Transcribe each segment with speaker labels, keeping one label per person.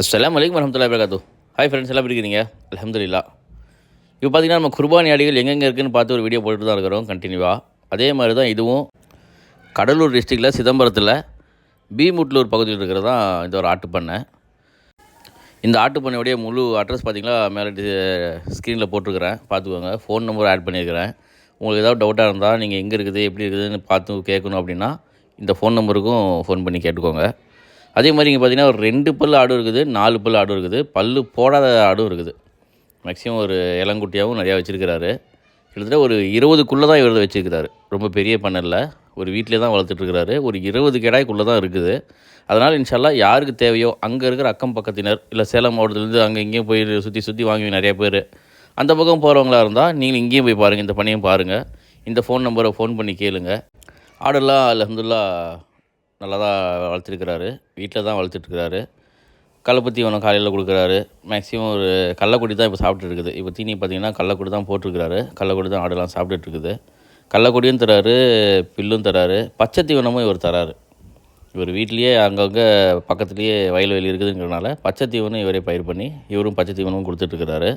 Speaker 1: அஸ்லாம் வலைக்கம் வரமத்துல்லா வரகாத்து hi friends எல்லாம் எப்படி இருக்கிறீங்க அலமதுல்லா இப்போ பார்த்தீங்கன்னா நம்ம குர்பானி ஆடிகள் எங்கெங்கே இருக்குன்னு பார்த்து ஒரு வீடியோ போட்டுட்டு தான் இருக்கிறோம் கண்டினியூவாக அதே மாதிரி தான் இதுவும் கடலூர் டிஸ்ட்ரிக்டில் சிதம்பரத்தில் பீமுட்லூர் பகுதியில் இருக்கிறது தான் இந்த ஒரு ஆட்டு பண்ணை இந்த ஆட்டு பண்ணையுடைய முழு அட்ரஸ் பார்த்தீங்களா மேலே ஸ்க்ரீனில் போட்டிருக்கிறேன். பார்த்துக்கோங்க ஃபோன் நம்பர் ஆட் பண்ணியிருக்கிறேன். உங்களுக்கு ஏதாவது டவுட்டாக இருந்தால் நீங்கள் எங்கே இருக்குது எப்படி இருக்குதுன்னு பார்த்து கேட்கணும் அப்படின்னா இந்த ஃபோன் நம்பருக்கும் ஃபோன் பண்ணி கேட்டுக்கோங்க. அதே மாதிரி இங்கே பார்த்தீங்கன்னா ஒரு ரெண்டு பல் ஆடும் இருக்குது நாலு பல் ஆடும் இருக்குது. பல்லு போடாத ஆடும் இருக்குது. மேக்ஸிமம் ஒரு இளங்குட்டியாகவும் நிறையா வச்சுருக்கிறாரு. கிட்டத்தட்ட ஒரு இருபதுக்குள்ளே தான் இவர் வச்சுருக்கிறாரு. ரொம்ப பெரிய பண்ணல ஒரு வீட்டிலே தான் வளர்த்துட்ருக்கிறாரு ஒரு இருபது கிடாய்க்குள்ளே தான் இருக்குது. அதனால் இன்ஷால்லா யாருக்கு தேவையோ அங்கே இருக்கிற அக்கம் பக்கத்தினர் இல்லை சேலம் மாவட்டத்துலேருந்து அங்கே இங்கேயும் போய் சுற்றி சுற்றி வாங்கி நிறையா பேர் அந்த பக்கம் போகிறவங்களா இருந்தால் நீங்கள் இங்கேயும் போய் பாருங்கள் இந்த பணியும் பாருங்கள் இந்த ஃபோன் நம்பரை ஃபோன் பண்ணி கேளுங்கள் ஆடெல்லாம் அலமதுல்லா நல்லா தான் வளர்த்துருக்கிறாரு. வீட்டில் தான் வளர்த்துட்ருக்கிறாரு களைப்பத்தி ஒன்று காலையில் கொடுக்குறாரு. மேக்ஸிமம் ஒரு கள்ளக்குடி தான் இப்போ சாப்பிட்டு இருக்குது இப்போ தீனி பார்த்தீங்கன்னா கள்ளக்குடி தான் போட்டிருக்கிறாரு. கள்ளக்குடி தான் ஆடெல்லாம் சாப்பிட்டுட்டு இருக்குது கள்ளக்குடியும் தராரு பில்லும் தராரு பச்சை தீவனமும் இவர் தராரு. இவர் வீட்லேயே அங்கங்கே பக்கத்துலேயே வயல்வெளி இருக்குதுங்கிறனால பச்சை தீவனம் இவரே பயிர் பண்ணி இவரும் பச்சை தீவனமும் கொடுத்துட்ருக்கிறாரு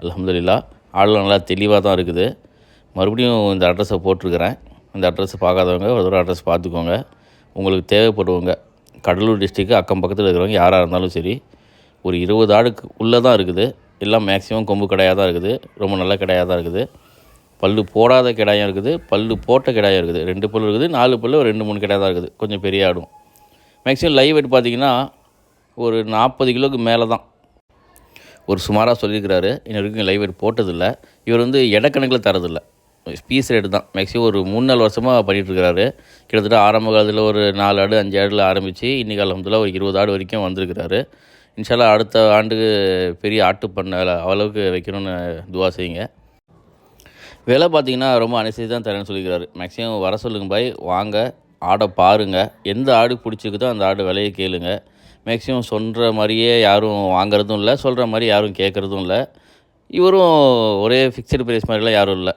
Speaker 1: அலமதுல்லா ஆடெல்லாம் நல்லா தெளிவாக தான் இருக்குது. மறுபடியும் இந்த அட்ரஸை போட்டிருக்கிறேன். இந்த அட்ரஸ் பார்க்காதவங்க ஒரு தடவை அட்ரஸ் பார்த்துக்கோங்க. உங்களுக்கு தேவைப்படுவங்க. கடலூர் டிஸ்ட்ரிக்கு அக்கம் பக்கத்தில் இருக்கிறவங்க யாராக இருந்தாலும் சரி ஒரு இருபது ஆடுக்கு உள்ளே தான் இருக்குது. எல்லாம் மேக்ஸிமம் கொம்பு கடையாக தான் இருக்குது. ரொம்ப நல்ல கடையாக தான் இருக்குது. பல்லு போடாத கிடாயும் இருக்குது. பல்லு போட்ட கிடாயும் இருக்குது. ரெண்டு பல் இருக்குது. நாலு பல் ஒரு ரெண்டு மூணு கிடாய் தான் இருக்குது. கொஞ்சம் பெரிய ஆடும். மேக்ஸிமம் லைவ் வெயிட் பார்த்தீங்கன்னா ஒரு நாற்பது கிலோவுக்கு மேலே தான். ஒரு சுமாராக சொல்லியிருக்கிறாரு. இன்ன வரைக்கும் லைவ் வெயிட் போட்டதில்லை. இவர் வந்து இடக்கணக்கில் தரதில்லை. பீஸ் ரேட்டு தான். மேக்ஸிமம் ஒரு மூணு நாலு வருஷமாக பண்ணிகிட்ருக்கிறாரு கிட்டத்தட்ட ஆரம்ப காலத்தில் ஒரு நாலு ஆடு அஞ்சு ஆடில் ஆரம்பித்து இன்றைக்கி அலமதுல்லா ஒரு இருபது ஆடு வரைக்கும் வந்திருக்கிறாரு. இன்ஷால்லா அடுத்த ஆண்டுக்கு பெரிய ஆட்டு பண்ண அளவுக்கு வைக்கணும்னு துவா செய்யுங்க. விலை பார்த்தீங்கன்னா ரொம்ப அனுசரித்து தான் தரேன்னு சொல்லிக்கிறாரு. மேக்ஸிமம் வர சொல்லுங்க பாய் வாங்க ஆடை பாருங்கள் எந்த ஆடு பிடிச்சிக்குதோ அந்த ஆடு விலையை கேளுங்க. மேக்ஸிமம் சொல்கிற மாதிரியே யாரும் வாங்குறதும் இல்லை சொல்கிற மாதிரி யாரும் கேட்குறதும் இல்லை. இவரும் ஒரே ஃபிக்ஸடு ப்ரைஸ் மாதிரிலாம் யாரும் இல்லை.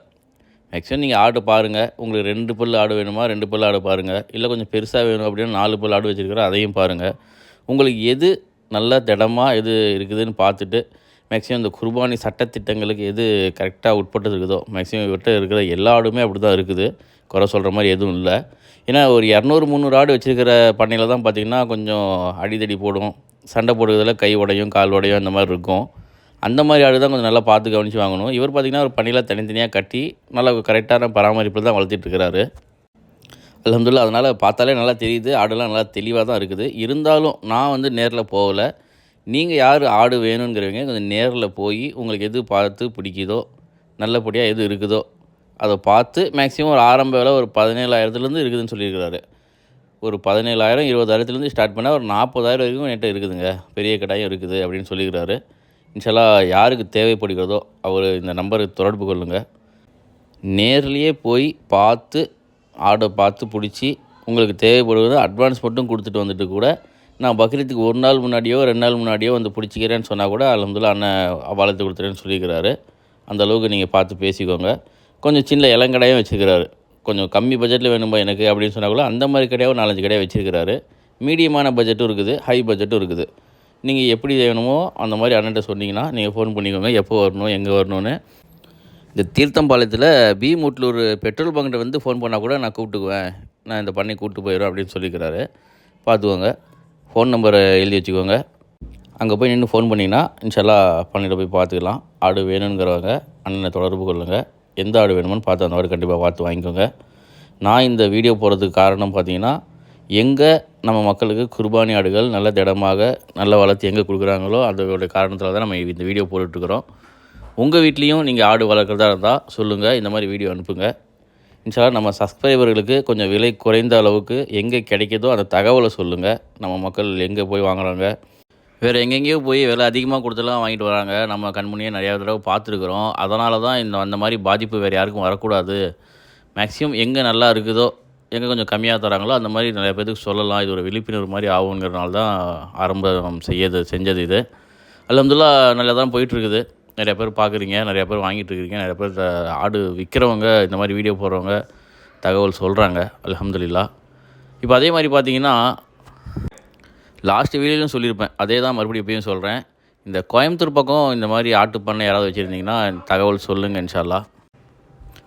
Speaker 1: மேக்ஸிமம் நீங்கள் ஆடு பாருங்கள் உங்களுக்கு ரெண்டு பல் ஆடு வேணுமா? ரெண்டு பல் ஆடு பாருங்கள் இல்லை கொஞ்சம் பெருசாக வேணும் அப்படின்னா நாலு பல் ஆடு வச்சுருக்கிறோம். அதையும் பாருங்கள் உங்களுக்கு எது நல்ல திடமாக எது இருக்குதுன்னு பார்த்துட்டு மேக்ஸிமம் இந்த குர்பானி சட்டத்திட்டங்களுக்கு எது கரெக்டாக உட்பட்டு இருக்குதோ மேக்ஸிமம் இவர்கிட்ட இருக்கிற எல்லா ஆடுமே அப்படி தான் இருக்குது. குறை சொல்கிற மாதிரி எதுவும் இல்லை. ஏன்னா ஒரு இரநூறு முந்நூறு ஆடு வச்சுருக்கிற பண்ணையில் தான் பார்த்திங்கன்னா கொஞ்சம் அடிதடி போடும். சண்டை போடுறதில் கை உடையும் கால் உடையும் அந்த மாதிரி இருக்கும். அந்த மாதிரி ஆடு தான் கொஞ்சம் நல்லா பார்த்து கவனித்து வாங்கணும். இவர் பார்த்திங்கன்னா ஒரு பணியில் தனித்தனியாக கட்டி நல்லா கரெக்டான பராமரிப்பில் தான் வளர்த்துட்ருக்கிறாரு அலமதுல்லா அதனால் பார்த்தாலே நல்லா தெரியுது. ஆடுலாம் நல்லா தெளிவாக தான் இருக்குது. இருந்தாலும் நான் வந்து நேரில் போகலை. நீங்கள் யார் ஆடு வேணுங்கிறவங்க கொஞ்சம் நேரில் போய் உங்களுக்கு எது பார்த்து பிடிக்குதோ நல்லபடியாக எது இருக்குதோ அதை பார்த்து மேக்ஸிமம் ஒரு ஆரம்ப விலை ஒரு பதினேழாயிரத்துலேருந்து இருக்குதுன்னு சொல்லியிருக்கிறாரு. ஒரு பதினேழாயிரம் இருபதாயிரத்துலேருந்து ஸ்டார்ட் பண்ணால் ஒரு நாற்பதாயிரம் வரைக்கும் என்கிட்ட இருக்குதுங்க. பெரிய கடாயும் இருக்குது அப்படின்னு சொல்லியிருக்கிறாரு. இன்ஷால்லா யாருக்கு தேவைப்படுகிறதோ அவர் இந்த நம்பருக்கு தொடர்பு கொள்ளுங்கள் நேர்லேயே போய் பார்த்து ஆர்டர் பார்த்து பிடிச்சி உங்களுக்கு தேவைப்படுவது அட்வான்ஸ் மட்டும் கொடுத்துட்டு வந்துட்டு கூட நான் பக்ரீத்துக்கு ஒரு நாள் முன்னாடியோ ரெண்டு நாள் முன்னாடியோ வந்து பிடிச்சிக்கிறேன்னு சொன்னால் கூட அலமதுல்லா அண்ணன் வளர்த்து கொடுத்துறேன்னு சொல்லியிருக்கிறாரு அந்த அளவுக்கு நீங்கள் பார்த்து பேசிக்கோங்க. கொஞ்சம் சின்ன இளங்கடையும் வச்சுருக்கிறாரு. கொஞ்சம் கம்மி பட்ஜெட்டில் வேணுமா எனக்கு அப்படின்னு சொன்னால் கூட அந்த மாதிரி கடையாக நாலஞ்சு கடையாக வச்சுருக்கிறாரு. மீடியமான பட்ஜெட்டும் இருக்குது ஹை பட்ஜெட்டும் இருக்குது. நீங்கள் எப்படி வேணுமோ அந்த மாதிரி அண்ணன்ட்ட சொன்னீங்கன்னா நீங்கள் ஃபோன் பண்ணிக்கோங்க. எப்போ வரணும் எங்கே வரணும்னு. இந்த தீர்த்தம்பாளையத்தில் பீமுட்லூர் பெட்ரோல் பங்கிட்ட வந்து ஃபோன் பண்ணால் கூட நான் கூப்பிட்டுக்குவேன். நான் இந்த பண்ணி கூப்பிட்டு போயிடுவேன் அப்படின்னு சொல்லிக்கிறாரு. பார்த்துக்கோங்க. ஃபோன் நம்பரை எழுதி வச்சுக்கோங்க. அங்கே போய் நின்று ஃபோன் பண்ணிங்கன்னா இன்ஷால்லா பண்ணிட்டு போய் பார்த்துக்கலாம். ஆடு வேணுங்கிறவங்க அண்ணனை தொடர்பு கொள்ளுங்கள் எந்த ஆடு வேணுமோன்னு பார்த்து அந்த மாதிரி கண்டிப்பாக பார்த்து வாங்கிக்கோங்க. நான் இந்த வீடியோ போகிறதுக்கு காரணம் பார்த்தீங்கன்னா எங்கே நம்ம மக்களுக்கு குர்பானி ஆடுகள் நல்ல திடமாக நல்ல வளர்த்து எங்கே கொடுக்குறாங்களோ அதோட காரணத்தில் தான் நம்ம இந்த வீடியோ போட்டுட்ருக்குறோம். உங்கள் வீட்லேயும் நீங்கள் ஆடு வளர்க்குறதா இருந்தால் சொல்லுங்கள் இந்த மாதிரி வீடியோ அனுப்புங்க. இன்ஷால்லா நம்ம சப்ஸ்கிரைபர்களுக்கு கொஞ்சம் விலை குறைந்த அளவுக்கு எங்கே கிடைக்கிதோ அந்த தகவலை சொல்லுங்கள் நம்ம மக்கள் எங்கே போய் வாங்குறாங்க? வேறு எங்கெங்கேயோ போய் விலை அதிகமாக கொடுத்துலாம் வாங்கிட்டு வராங்க. நம்ம கண்முனியே நிறையா தடவை பார்த்துருக்குறோம். அதனால தான் இந்த அந்த மாதிரி பாதிப்பு வேறு யாருக்கும் வரக்கூடாது. மேக்ஸிமம் எங்கே நல்லா இருக்குதோ எங்கே கொஞ்சம் கம்மியாக தராங்களோ அந்த மாதிரி நிறைய பேருக்கு சொல்லலாம். இது ஒரு விழிப்புணர்வு மாதிரி ஆகுங்கிறனால தான் ஆரம்பம் செய்யது செஞ்சது இது. அலமதுல்லா நல்லா தான் போயிட்டுருக்குது. நிறைய பேர் பார்க்குறீங்க நிறைய பேர் வாங்கிட்டு இருக்கிறீங்க நிறைய பேர் த- ஆடு விற்கிறவங்க இந்த மாதிரி வீடியோ போடுறவங்க தகவல் சொல்கிறாங்க அலமதுல்லா இப்போ அதே மாதிரி பார்த்தீங்கன்னா லாஸ்ட் வீடியோலையும் சொல்லியிருப்பேன். அதே தான் மறுபடியும் இப்பயும் சொல்கிறேன் இந்த கோயம்புத்தூர் பக்கம் இந்த மாதிரி ஆட்டு பண்ணை யாராவது வச்சுருந்தீங்கன்னா தகவல் சொல்லுங்கள் இன்ஷால்லா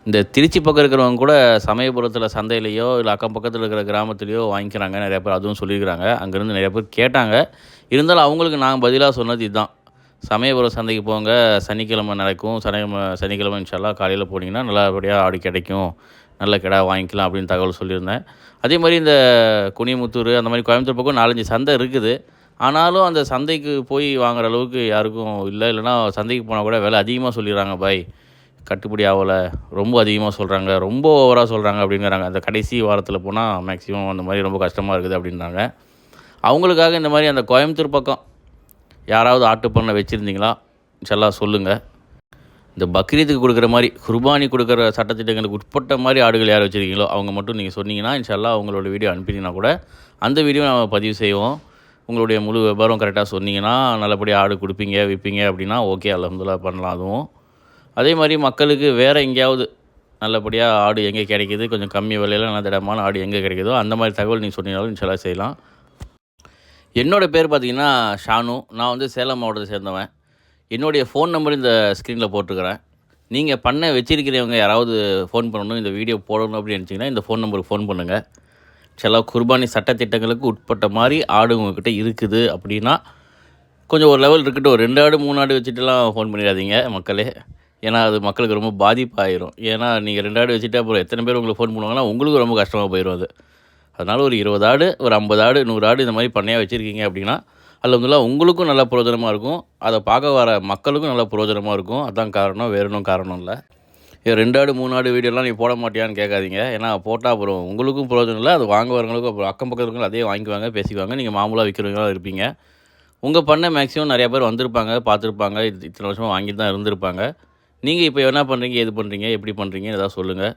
Speaker 1: இந்த திருச்சி பக்கம் இருக்கிறவங்க கூட சமயபுரத்தில் சந்தையிலையோ இல்லை அக்கம் பக்கத்தில் இருக்கிற கிராமத்துலேயோ வாங்கிக்கிறாங்க நிறைய பேர். அதுவும் சொல்லியிருக்கிறாங்க. அங்கேருந்து நிறைய பேர் கேட்டாங்க. இருந்தாலும் அவங்களுக்கு நாங்கள் பதிலாக சொன்னது இதுதான். சமயபுரம் சந்தைக்கு போங்க. சனிக்கிழமை நடக்கும். சனிக்கிழமை சனிக்கிழமை இன்ஷால்லாம் காலையில் போனீங்கன்னா நல்லபடியாக ஆடு கிடைக்கும். நல்ல கிடா வாங்கிக்கலாம் அப்படின்னு தகவல் சொல்லியிருந்தேன். அதே மாதிரி இந்த குனிமுத்தூர் அந்த மாதிரி கோயம்புத்தூர் பக்கம் நாலஞ்சு சந்தை இருக்குது. ஆனாலும் அந்த சந்தைக்கு போய் வாங்குற அளவுக்கு யாருக்கும் இல்லை. இல்லைன்னா சந்தைக்கு போனால் கூட விலை அதிகமாக சொல்லிடுறாங்க பாய். கட்டுப்படி ஆகலை. ரொம்ப அதிகமாக சொல்கிறாங்க. ரொம்ப ஓவராக சொல்கிறாங்க அப்படிங்கிறாங்க. அந்த கடைசி வாரத்தில் போனால் மேக்ஸிமம் அந்த மாதிரி ரொம்ப கஷ்டமாக இருக்குது அப்படின்றாங்க. அவங்களுக்காக இந்த மாதிரி அந்த கோயம்புத்தூர் பக்கம் யாராவது ஆட்டு பண்ணை வச்சுருந்தீங்களா? செல்லா சொல்லுங்கள். இந்த பக்ரீத்துக்கு கொடுக்குற மாதிரி குர்பானி கொடுக்குற சட்டத்திட்டங்களுக்கு உட்பட்ட மாதிரி ஆடுகள் யார் வச்சுருக்கீங்களோ அவங்க மட்டும் நீங்கள் சொன்னீங்கன்னா இன்ஷால்லா அவங்களோட வீடியோ அனுப்பினீங்கன்னா கூட அந்த வீடியோ நம்ம பதிவு செய்வோம். உங்களுடைய முழு விவரம் கரெக்டாக சொன்னீங்கன்னா நல்லபடியாக ஆடு கொடுப்பீங்க விற்பீங்க அப்படின்னா ஓகே அலமதுல்லா பண்ணலாம். அதுவும் அதே மாதிரி மக்களுக்கு வேறு எங்கேயாவது நல்லபடியாக ஆடு எங்கே கிடைக்கிது? கொஞ்சம் கம்மி விலையில் நல்ல திடமான ஆடு எங்கே கிடைக்கிதோ அந்த மாதிரி தகவல் நீங்கள் சொன்னீங்கனாலும் சில செய்யலாம். என்னோடய பேர் பார்த்தீங்கன்னா ஷானு. நான் வந்து சேலம் மாவட்டத்தை சேர்ந்தவன். என்னுடைய ஃபோன் நம்பர் இந்த ஸ்க்ரீனில் போட்டிருக்கிறேன். நீங்கள் பண்ண வச்சிருக்கிறவங்க யாராவது ஃபோன் பண்ணணும் இந்த வீடியோ போடணும் அப்படின்னு நினச்சிங்கன்னா இந்த ஃபோன் நம்பருக்கு ஃபோன் பண்ணுங்கள் சில குர்பானி சட்டத்திட்டங்களுக்கு உட்பட்ட மாதிரி ஆடு உங்ககிட்ட இருக்குது அப்படின்னா கொஞ்சம் ஒரு லெவல் இருக்கட்டும். ஒரு ரெண்டு ஆடு மூணு ஆடு வச்சுட்டுலாம் ஃபோன் பண்ணிடாதீங்க மக்களே. ஏன்னா அது மக்களுக்கு ரொம்ப பாதிப்பாயிரும். ஏன்னா நீங்கள் ரெண்டு ஆடு வச்சுட்டு அப்புறம் எத்தனை பேர் உங்களுக்கு ஃபோன் பண்ணுவாங்கன்னா உங்களுக்கு ரொம்ப கஷ்டமாக போயிடும் அது. அதனால் ஒரு இருபது ஆடு ஒரு ஐம்பது ஆடு நூறு ஆடு இந்த மாதிரி பண்ணையாக வச்சுருக்கீங்க அப்படின்னா அல்ஹம்துலில்லா உங்களுக்கும் நல்ல பிரயோஜனமாக இருக்கும். அதை பார்க்க வர மக்களுக்கும் நல்ல பிரயோஜனமாக இருக்கும். அதான் காரணம் வேறு ஒன்றும் காரணம் இல்லை. ரெண்டு ஆடு மூணு ஆடு வீடியோலாம் நீ போட மாட்டியான்னு கேட்காதீங்க. ஏன்னா போட்டால் அப்புறம் உங்களுக்கும் பிரயோஜனம் இல்லை அது வாங்க வரவங்களுக்கும் அப்புறம் அக்கம் பக்கத்துக்கும் அதே வாங்கிக்குவாங்க பேசிக்குவாங்க. நீங்கள் மாமூலாக விற்கிறவங்களாக இருப்பீங்க. உங்கள் பண்ண மேக்ஸிமம் நிறையா பேர் வந்திருப்பாங்க பார்த்துருப்பாங்க. இத்தனை வருஷமாக வாங்கிட்டு தான் இருந்திருப்பாங்க. நீங்கள் இப்போ என்ன பண்ணுறீங்க எது பண்ணுறீங்க எப்படி பண்ணுறீங்க ஏதாவது சொல்லுங்கள்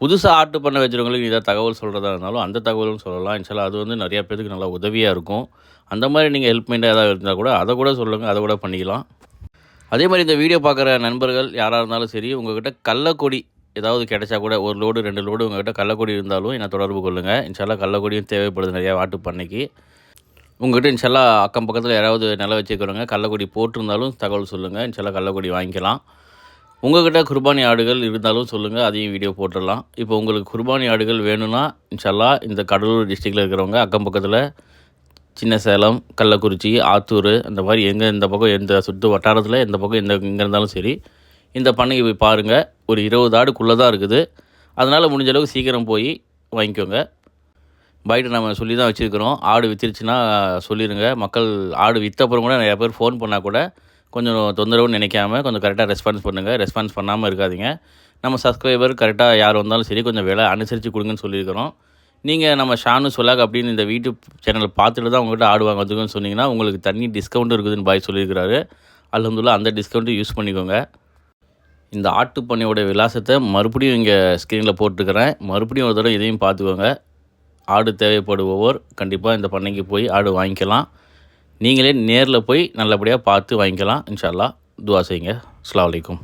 Speaker 1: புதுசாக ஆட்டு பண்ண வச்சுருவங்களுக்கு ஏதாவது தகவல் சொல்கிறதா இருந்தாலும் அந்த தகவலும் சொல்லலாம். இன்ஷால்லா அது வந்து நிறையா பேருக்கு நல்லா உதவியாக இருக்கும். அந்த மாதிரி நீங்கள் ஹெல்ப் மைண்டாக ஏதாவது இருந்தால் கூட அதை கூட சொல்லுங்கள் அதை கூட பண்ணிக்கலாம். அதே மாதிரி இந்த வீடியோ பார்க்குற நண்பர்கள் யாராக இருந்தாலும் சரி உங்கள்கிட்ட கள்ளக்கொடி ஏதாவது கிடைச்சா கூட ஒரு லோடு ரெண்டு லோடு உங்கள்கிட்ட கள்ளக்கொடி இருந்தாலும் என்னை தொடர்பு கொள்ளுங்கள் இன்ஷால்லா கள்ளக்கொடியும் தேவைப்படுது நிறையா ஆட்டு பண்ணைக்கு. உங்கள்கிட்ட இன்ஷால்லா அக்கம் பக்கத்தில் யாராவது நில வச்சுக்கிறவங்க கள்ளக்கொடி போட்டிருந்தாலும் தகவல் சொல்லுங்கள் இன்ஷால்லா கள்ளக்கொடி வாங்கிக்கலாம். உங்கள்கிட்ட குர்பானி ஆடுகள் இருந்தாலும் சொல்லுங்கள் அதையும் வீடியோ போட்டுடலாம். இப்போ உங்களுக்கு குர்பானி ஆடுகள் வேணும்னா இன்ஷல்லா இந்த கடலூர் டிஸ்ட்ரிக்டில் இருக்கிறவங்க அக்கம் பக்கத்தில் சின்ன சேலம் கள்ளக்குறிச்சி ஆத்தூர் அந்த மாதிரி எங்கே இந்த பக்கம் எந்த சுற்று வட்டாரத்தில் எந்த பக்கம் எந்த எங்கே இருந்தாலும் சரி இந்த பண்ணையை போய் பாருங்கள் ஒரு இருபது ஆடுக்குள்ளே தான் இருக்குது. அதனால் முடிஞ்ச அளவுக்கு சீக்கிரம் போய் வாங்கிக்கோங்க. பைட்டை நம்ம சொல்லி தான் வச்சுருக்கிறோம். ஆடு விற்றுருச்சுன்னா சொல்லிடுங்க மக்கள் ஆடு விற்றப்புறம் கூட நிறையா பேர் ஃபோன் பண்ணால் கூட கொஞ்சம் தொந்தரவுன்னு நினைக்காம கொஞ்சம் கரெக்டாக ரெஸ்பான்ஸ் பண்ணுங்கள் ரெஸ்பான்ஸ் பண்ணாமல் இருக்காதிங்க. நம்ம சப்ஸ்கிரைபர் கரெக்டாக யார் வந்தாலும் சரி கொஞ்சம் விலை அனுசரித்து கொடுங்கன்னு சொல்லியிருக்கிறோம். நீங்கள் நம்ம ஷானு சொல்லாக் அப்படின்னு இந்த யூடியூப் சேனலை பார்த்துட்டு தான் உங்கள்கிட்ட ஆடு வாங்க சொன்னிங்கன்னா உங்களுக்கு தனி டிஸ்கவுண்ட் இருக்குதுன்னு பாய் சொல்லியிருக்கிறாரு. அல்ஹம்துலில்லாஹ் அந்த டிஸ்கவுண்ட்டு யூஸ் பண்ணிக்கோங்க. இந்த ஆட்டு பண்ணையோட விலாசத்தை மறுபடியும் இங்கே ஸ்க்ரீனில் போட்டுருக்கிறேன். மறுபடியும் ஒரு தடவை இதையும் பார்த்துக்கோங்க. ஆடு தேவைப்படுபவர் கண்டிப்பாக இந்த பண்ணைக்கு போய் ஆடு வாங்கிக்கலாம். நீங்களே நேரில் போய் நல்லபடியாக பார்த்து வாங்கிக்கலாம். இன்ஷா அல்லாஹ் துவா செய்யுங்க. அஸ்ஸலாமு அலைக்கும்.